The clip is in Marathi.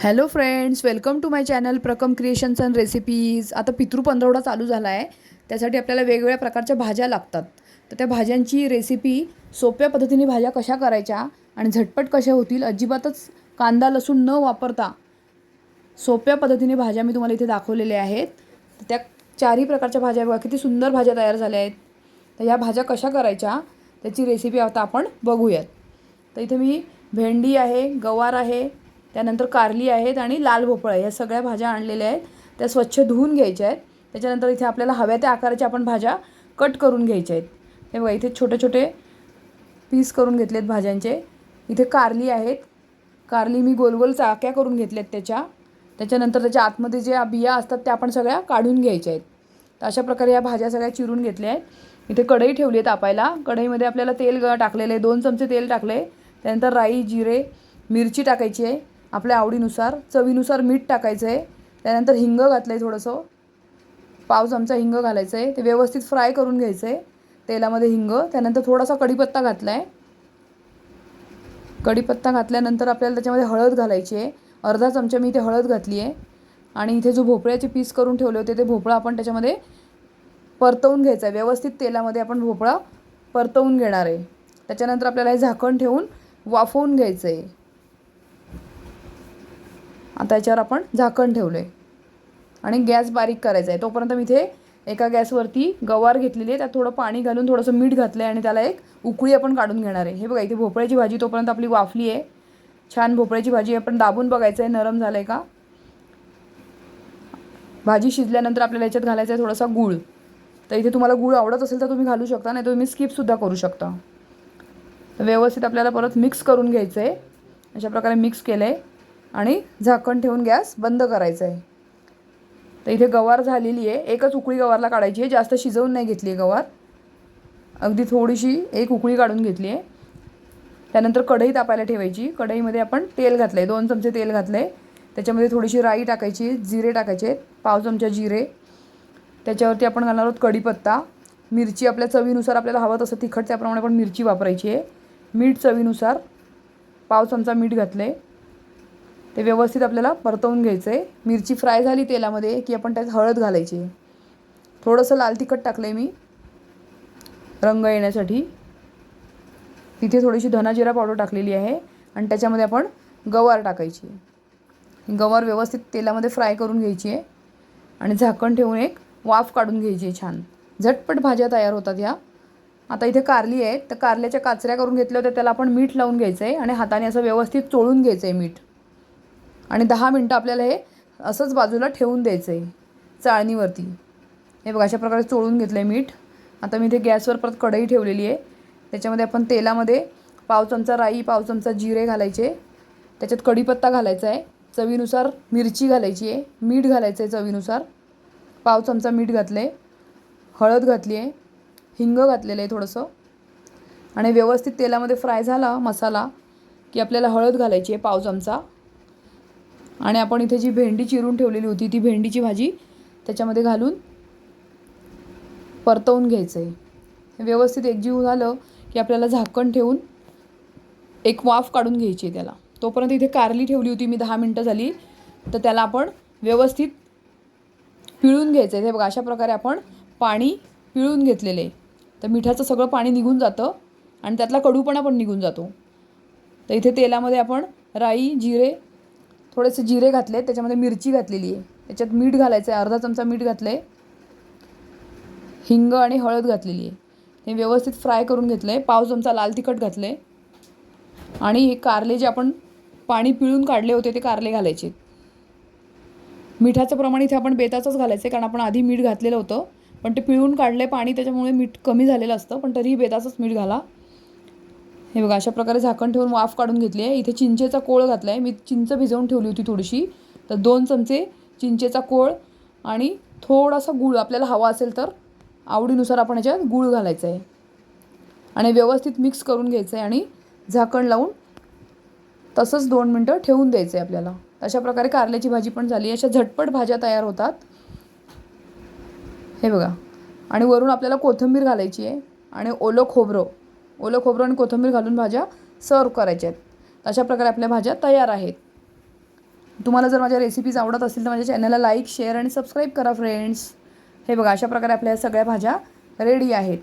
Hello friends welcome to my channel Prakam creations and recipes आता पितृ पंधरवडा चालू झाला आहे त्यासाठी आपल्याला वेगवेगळ्या प्रकारच्या भाज्या लागतात. तर त्या भाज्यांची रेसिपी सोप्या पद्धतीने भाज्या कशा करायच्या आणि झटपट कशा होतील अजिबातच कांदा लसूण न वापरता सोप्या पद्धतीने भाज्या मी तुम्हाला इथे दाखवलेल्या आहेत. तर त्या चारही प्रकारच्या भाज्या बघा किती सुंदर भाज्या तयार झाल्या आहेत. तर ह्या भाज्या कशा करायच्या त्याची रेसिपी आता आपण बघूयात. तर इथे मी भेंडी आहे गवार आहे त्यानंतर कारली आहेत आणि लाल भोपळा ह्या या सगळ्या भाज्या आणलेल्या आहेत. त्या स्वच्छ धुवून घ्यायच्या आहेत. त्याच्यानंतर इथे आपल्याला हव्या त्या आकाराच्या आपण भाज्या कट करून घ्यायच्या आहेत. हे बघा इथे छोटे छोटे पीस करून घेतलेत भाज्यांचे. इथे कारली आहेत. कारली मी गोल गोल चाक्या करून घेतल्यात त्याच्या. त्याच्यानंतर त्याच्या आतमध्ये ज्या बिया असतात त्या आपण सगळ्या काढून घ्यायच्या आहेत. तर अशा प्रकारे या भाज्या सगळ्या चिरून घेतल्या आहेत. इथे कढई ठेवली आहे तापायला. कढईमध्ये आपल्याला तेल ग टाकलेलं आहे. दोन चमचे तेल टाकले त्यानंतर राई जिरे मिरची टाकायची आहे. आपल्या आवडीनुसार चवीनुसार मीठ टाकायचं आहे त्यानंतर हिंग घातलं आहे थोडंसं. पाव चमचा हिंग घालायचं आहे ते व्यवस्थित फ्राय करून घ्यायचं आहे तेलामध्ये हिंग. त्यानंतर थोडासा कढीपत्ता घातला आहे कढीपत्ता घातल्यानंतर आपल्याला त्याच्यामध्ये हळद घालायची आहे. अर्धा चमचा मी इथे हळद घातली आहे आणि इथे जो भोपळ्याचे पीस करून ठेवले होते ते भोपळा आपण त्याच्यामध्ये परतवून घ्यायचा आहे व्यवस्थित तेलामध्ये आपण भोपळा परतवून घेणार आहे. त्याच्यानंतर आपल्याला हे झाकण ठेवून वाफवून घ्यायचं आहे आता याच्यावर आपण झाकण ठेवलं आहे आणि गॅस बारीक करायचा आहे. तोपर्यंत मी इथे एका गॅसवरती गवार घेतलेली आहे. त्यात थोडं पाणी घालून थोडंसं मीठ घातलं आहे आणि त्याला एक उकळी आपण काढून घेणार आहे. हे बघा इथे भोपळ्याची भाजी तोपर्यंत आपली वाफली आहे. छान भोपळ्याची भाजी आपण दाबून बघायचं आहे नरम झालं आहे का? भाजी शिजल्यानंतर आपल्याला याच्यात घालायचं आहे थोडासा गूळ. तर इथे तुम्हाला गूळ आवडत असेल तर तुम्ही घालू शकता नाही तुम्ही स्किपसुद्धा करू शकता. व्यवस्थित आपल्याला परत मिक्स करून घ्यायचं आहे अशा प्रकारे मिक्स केलं आहे आणि झाकण ठेवून गॅस बंद करायचा आहे. तर इथे गवार झालेली आहे. एकच उकळी गवारला काढायची आहे. जास्त शिजवून नाही घेतली आहे गवार. अगदी थोडीशी एक उकळी काढून घेतली आहे. त्यानंतर कढई तापायला ठेवायची. कढईमध्ये आपण तेल घातलं आहे दोन चमचे तेल घातलं आहे त्याच्यामध्ये थोडीशी राई टाकायची जिरे टाकायचे आहेत. पाव चमचा जिरे. त्याच्यावरती आपण घालणार आहोत कढीपत्ता. मिरची आपल्या चवीनुसार आपल्याला हवं तसं तिखट त्याप्रमाणे आपण मिरची वापरायची आहे. मीठ चवीनुसार पाव चमचा मीठ घातलं आहे ते व्यवस्थित आपल्याला परतवून घ्यायचं आहे मिरची फ्राय झाली तेलामध्ये की आपण त्यात हळद घालायची. थोडंसं लाल तिखट टाकलं आहे मी. रंग येण्यासाठी. तिथे थोडीशी धनाजिरा पावडर टाकलेली आहे आणि त्याच्यामध्ये आपण गवार टाकायची गवार व्यवस्थित तेलामध्ये फ्राय करून घ्यायची आहे. आणि झाकण ठेवून एक वाफ काढून घ्यायची आहे छान. झटपट भाज्या तयार होतात ह्या. आता इथे कारली आहे. तर कारल्याच्या काचऱ्या करून घेतल्या होत्या त्याला आपण मीठ लावून घ्यायचं आहे आणि हाताने असं व्यवस्थित चोळून घ्यायचं आहे मीठ. आणि दहा मिनटं आपल्याला हे असंच बाजूला ठेवून द्यायचं आहे चाळणीवरती. हे बघा अशा प्रकारे चोळून घेतलं आहे मीठ. आता मी इथे गॅसवर परत कढई ठेवलेली आहे. त्याच्यामध्ये आपण तेलामध्ये पाव चमचा राई पाव चमचा जिरे घालायचे. त्याच्यात कढीपत्ता घालायचा आहे. चवीनुसार मिरची घालायची आहे. मीठ घालायचं आहे चवीनुसार. पाव चमचा मीठ घातलं आहे हळद घातली आहे. हिंग घातलेलं आहे थोडंसं. आणि व्यवस्थित तेलामध्ये फ्राय झाला मसाला की आपल्याला हळद घालायची आहे पाव चमचा. आणि आपण इथे जी भेंडी चिरून ठेवलेली होती ती भेंडीची भाजी त्याच्यामध्ये घालून परतवून घ्यायचं आहे व्यवस्थित एकजीव झालं की आपल्याला झाकण ठेवून एक वाफ काढून घ्यायची आहे त्याला. तोपर्यंत इथे कारली ठेवली होती मी दहा मिनटं झाली. तर त्याला आपण व्यवस्थित पिळून घ्यायचं आहे हे बघा अशा प्रकारे आपण पाणी पिळून घेतलेलं आहे. तर मिठाचं सगळं पाणी निघून जातं आणि त्यातला कडूपणा पण निघून जातो. तर इथे तेलामध्ये आपण राई जिरे थोडेसे जिरे घातले त्याच्यामध्ये मिरची घातलेली आहे. त्याच्यात मीठ घालायचं आहे अर्धा चमचा मीठ घातलं आहे हिंग आणि हळद घातलेली आहे. हे व्यवस्थित फ्राय करून घेतलं आहे पाव चमचा लाल तिखट घातलं आहे आणि हे कारले जे आपण पाणी पिळून काढले होते ते कारले घालायचे. मिठाचं प्रमाण इथे आपण बेताचंच घालायचं आहे कारण आपण आधी मीठ घातलेलं होतं. पण ते पिळून काढले पाणी त्याच्यामुळे मीठ कमी झालेलं असतं. पण तरीही बेताचंच मीठ घाला. हे बघा अशा प्रकारे झाकण ठेवून वाफ काढून घेतली आहे. इथे चिंचेचा कोळ घातला आहे मी चिंच भिजवून ठेवली होती थोडीशी. तर दोन चमचे चिंचेचा कोळ आणि थोडासा गूळ आपल्याला हवा असेल तर आवडीनुसार आपण याच्यात गूळ घालायचं आहे आणि व्यवस्थित मिक्स करून घ्यायचं आहे आणि झाकण लावून तसंच दोन मिनटं ठेवून द्यायचं आहे आपल्याला. अशा प्रकारे कारल्याची भाजी पण झाली. अशा झटपट भाज्या तयार होतात. हे बघा. आणि वरून आपल्याला कोथिंबीर घालायची आहे आणि ओलं खोबरं. ओलं खोबरं आणि कोथिंबीर घालून भाज्या सर्व करायच्या आहेत. अशा प्रकारे आपल्या भाज्या तयार आहेत. तुम्हाला जर माझ्या रेसिपीज आवडत असतील तर माझ्या चॅनलला लाईक शेअर आणि सबस्क्राईब करा फ्रेंड्स हे बघा अशा प्रकारे आपल्या सगळ्या भाज्या रेडी आहेत.